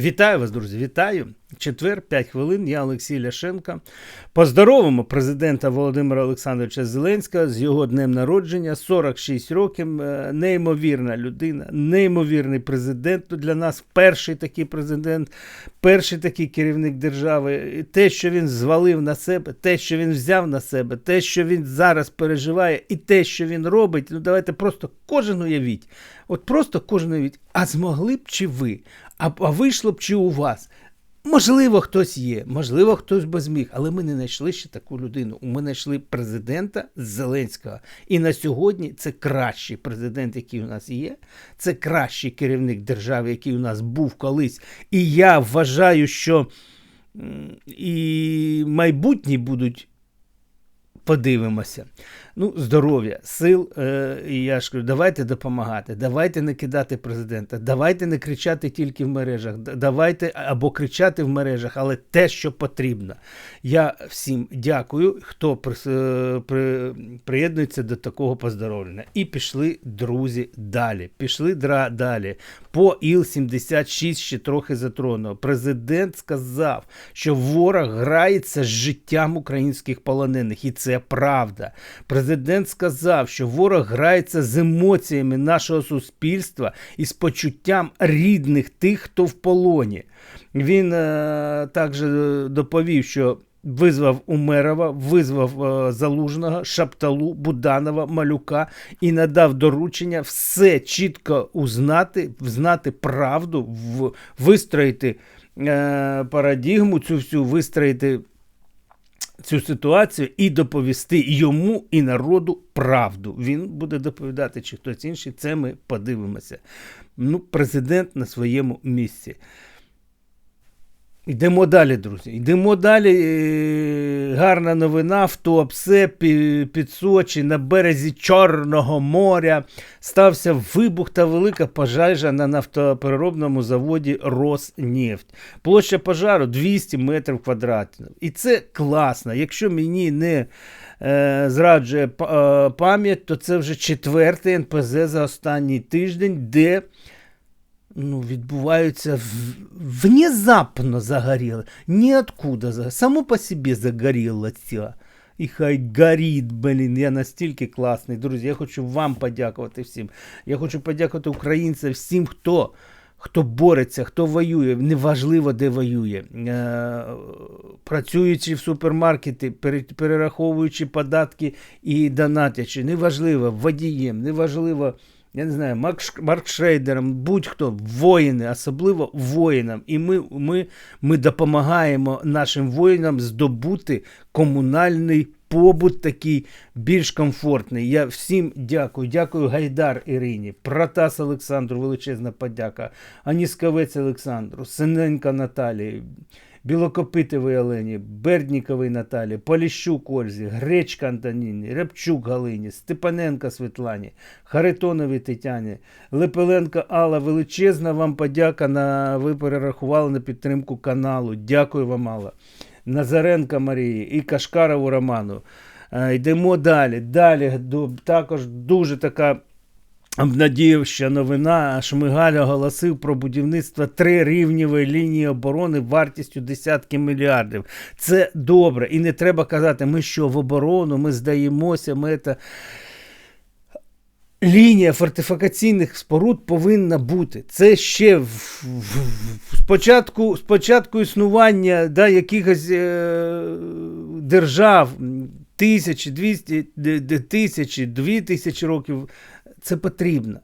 Вітаю вас, друзі! Вітаю! Четвер, 5 хвилин. Я Олексій Ляшенко. Поздоровимо президента Володимира Олександровича Зеленського з його днем народження, 46 років. Е, Неймовірна людина, неймовірний президент. Для нас перший такий президент, перший такий керівник держави. І Те, що він звалив на себе, те, що він взяв на себе, те, що він зараз переживає, і те, що він робить. Ну давайте просто кожен уявіть. От просто кожен уявіть. А змогли б чи ви? А, а вийшло б чи у вас? Можливо, хтось є, можливо, хтось би зміг, але ми не знайшли ще таку людину. Ми знайшли президента Зеленського. І на сьогодні це кращий президент, який у нас є. Це кращий керівник держави, який у нас був колись. І я вважаю, що і майбутні будуть. Подивимося. Ну, здоров'я, сил. Е, і я ж кажу, давайте допомагати, давайте не кидати президента, давайте не кричати тільки в мережах, давайте або кричати в мережах, але те, що потрібно. Я всім дякую, хто прис- е, при, приєднується до такого поздоровлення. І пішли друзі далі. Пішли дра, далі. По Іл-76 ще трохи затронуло. Президент сказав, що ворог грається з життям українських полонених, і це правда. Президент сказав, що ворог грається з емоціями нашого суспільства і з почуттям рідних тих, хто в полоні. Він е, також е, доповів, що. Визвав Умерова, визвав е, Залужного, Шапталу, Буданова, Малюка і надав доручення все чітко узнати, знати правду, в, вистроїти е, парадігму, цю всю вистроїти цю ситуацію і доповісти йому і народу правду. Він буде доповідати, чи хтось інший. Це ми подивимося. Ну, президент на своєму місці. Йдемо далі, друзі. Йдемо далі. Е, Гарна новина в Туапсе під Сочі на березі Чорного моря стався вибух та велика пожежа на нафтопереробному заводі Роснефть. Площа пожару 200 метрів квадратних. І це класно. Якщо мені не е, зраджує е, пам'ять, то це вже четвертий НПЗ за останній тиждень, де ну, відбуваються. Внезапно загоріло. Ніоткуда. за- Само по собі загорілося. І хай горить, блін, я настільки класний. Друзі, я хочу вам подякувати всім. Я хочу подякувати українцям, всім, хто, хто бореться, хто воює, неважливо, де воює. Е, працюючи в супермаркеті, пере- перераховуючи податки і донатячи, неважливо, водієм, неважливо. Я не знаю, Марк, Шрейдером, будь-хто, воїни, особливо воїнам. І ми, ми, ми допомагаємо нашим воїнам здобути комунальний побут такий більш комфортний. Я всім дякую. Дякую Гайдар Ірині, Протас Олександру, величезна подяка, Аніскавець Олександру, Синенка Наталії. Білокопитовій Олені, Бердніковій Наталі, Поліщук Ользі, Гречка Антоніні, Рябчук Галині, Степаненка Світлані, Харитоновій Тетяні, Лепеленко Алла. Величезна вам подяка на ви перерахували на підтримку каналу. Дякую вам, Алла. Назаренка Марії і Кашкарову Роману. Е, Йдемо далі. Далі також дуже така. Обнадіївща новина Шмигаль оголосив про будівництво трирівневої лінії оборони вартістю десятки мільярдів. Це добре. І не треба казати, ми що в оборону, ми здаємося, ми це. Лінія фортифікаційних споруд повинна бути. Це ще в, в, в- спочатку, спочатку існування да, якихось е, держав тисячі, двісті, тисячі, дві тисячі років. Це потрібно.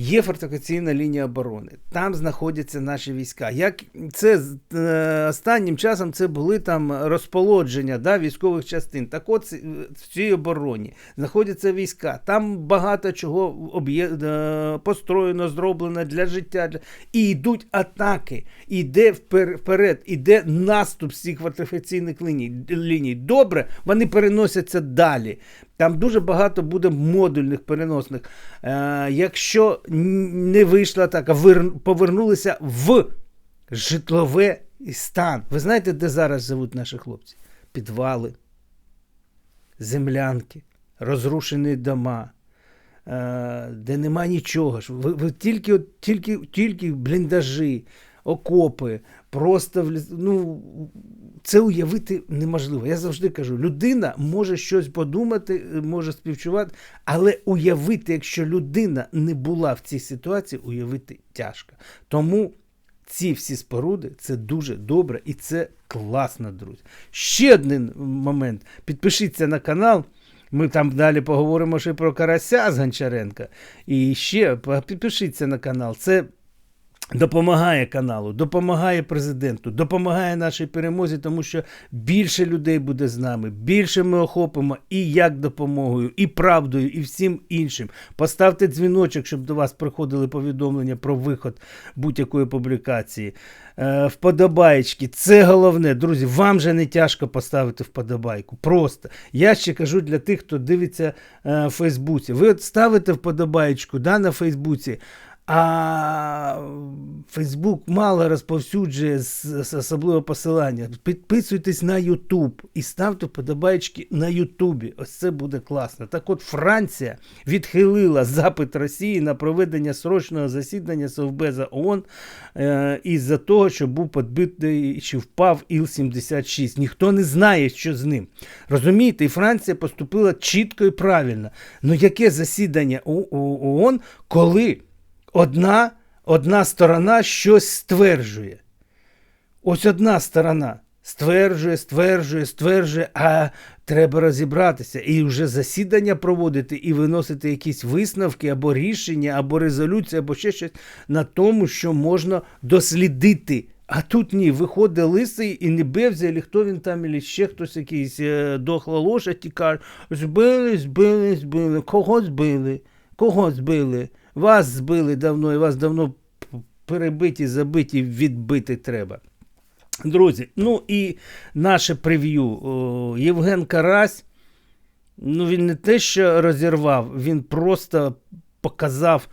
Є фортифікаційна лінія оборони, там знаходяться наші війська. Як це е, останнім часом це були там розполодження да, військових частин. Так от в цій обороні знаходяться війська. Там багато чого об'є... е, построєно, зроблено для життя. І йдуть атаки. Іде впер- вперед, іде наступ з цих фортифікаційних ліній. ліній. Добре, вони переносяться далі. Там дуже багато буде модульних переносних. Е, якщо не вийшла так, вир... повернулися в житлове стан. Ви знаєте, де зараз живуть наші хлопці? Підвали, землянки, розрушені дома, е, де нема нічого. Ви, ви тільки, тільки, тільки бліндажі. Окопи, просто в ну, це уявити неможливо. Я завжди кажу, людина може щось подумати, може співчувати, але уявити, якщо людина не була в цій ситуації, уявити тяжко. Тому ці всі споруди це дуже добре і це класно, друзі. Ще один момент. Підпишіться на канал. Ми там далі поговоримо ще про Карася з Гончаренка. І ще підпишіться на канал. Це допомагає каналу, допомагає президенту, допомагає нашій перемозі, тому що більше людей буде з нами, більше ми охопимо і як допомогою, і правдою, і всім іншим. Поставте дзвіночок, щоб до вас приходили повідомлення про виход будь-якої публікації. Е, це головне. Друзі, вам же не тяжко поставити вподобайку. Просто. Я ще кажу для тих, хто дивиться е, в Фейсбуці. Ви от ставите вподобаєчку да, на Фейсбуці. А Фейсбук мало розповсюджує з посилання. Підписуйтесь на Ютуб і ставте вподобайки на Ютубі. Ось це буде класно. Так от Франція відхилила запит Росії на проведення срочного засідання Совбеза ООН е, із-за того, що був підбитий чи впав Іл-76. Ніхто не знає, що з ним. Розумієте, і Франція поступила чітко і правильно. Ну яке засідання ООН, коли одна, одна сторона щось стверджує. Ось одна сторона стверджує, стверджує, стверджує, а треба розібратися і вже засідання проводити і виносити якісь висновки або рішення, або резолюції, або ще щось на тому, що можна дослідити. А тут ні, виходить лисий і не бевзя, хто він там, і ще хтось якийсь е, дохла лошадь і каже, збили, збили, збили, кого збили, кого збили, вас збили давно, і вас давно перебиті, забиті, відбити треба. Друзі, ну і наше прев'ю. Євген Карась, ну він не те, що розірвав, він просто показав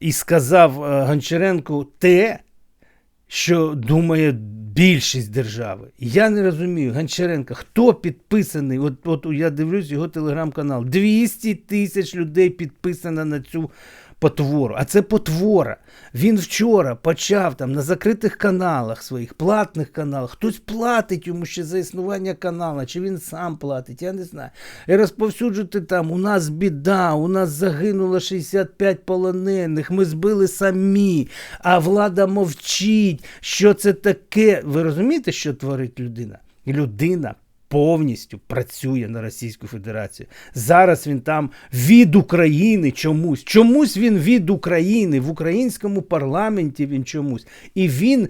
і сказав е, Гончаренку те, що думає більшість держави. Я не розумію, Гончаренка, хто підписаний? От, от я дивлюсь його телеграм-канал. 200 тисяч людей підписано на цю потвору. А це потвора. Він вчора почав там на закритих каналах своїх, платних каналах. Хтось платить йому ще за існування канала, чи він сам платить, я не знаю. І розповсюджувати там, у нас біда, у нас загинуло 65 полонених, ми збили самі, а влада мовчить. Що це таке? Ви розумієте, що творить людина? Людина повністю працює на Російську Федерацію. Зараз він там від України чомусь. Чомусь він від України, в українському парламенті він чомусь. І він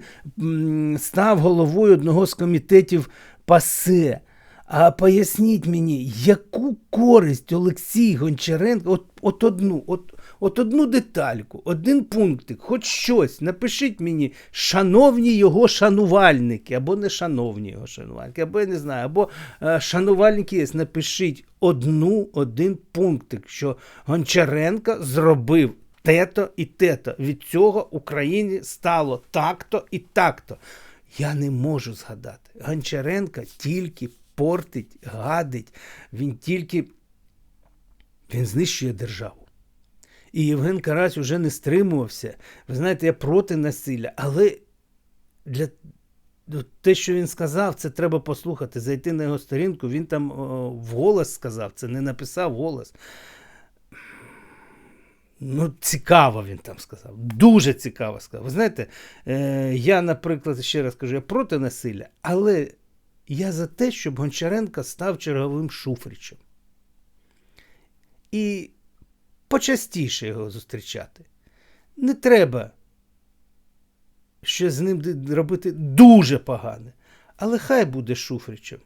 став головою одного з комітетів ПАСЕ. А поясніть мені, яку користь Олексій Гончаренко, от, от одну, от, от одну детальку, один пунктик, хоч щось, напишіть мені, шановні його шанувальники, або не шановні його шанувальники, або я не знаю, або е, шанувальники напишіть одну, один пунктик, що Гончаренко зробив те-то і те-то. Від цього Україні стало так-то і так-то. Я не можу згадати. Гончаренка тільки портить, гадить, він тільки він знищує державу. І Євген Карась уже не стримувався. Ви знаєте, я проти насилля, але для ну, те, що він сказав, це треба послухати, зайти на його сторінку. Він там о, вголос сказав, це не написав голос. Ну, цікаво він там сказав. Дуже цікаво сказав. Ви знаєте, е, я, наприклад, ще раз кажу, я проти насилля, але я за те, щоб Гончаренко став черговим Шуфричем. І почастіше його зустрічати. Не треба щось з ним робити дуже погане. Але хай буде Шуфричем.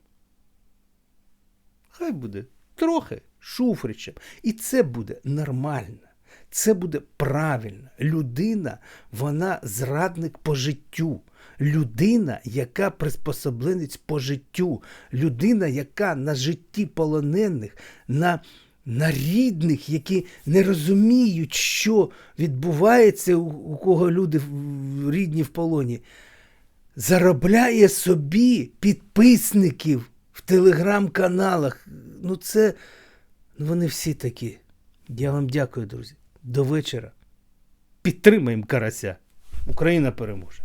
Хай буде трохи Шуфричем. І це буде нормально. Це буде правильно. Людина, вона зрадник по життю. Людина, яка приспособленець по життю. Людина, яка на житті полонених, на, на рідних, які не розуміють, що відбувається, у, кого люди рідні в полоні, заробляє собі підписників в телеграм-каналах. Ну, це ну, вони всі такі. Я вам дякую, друзі. До вечора. Підтримаємо карася. Україна переможе.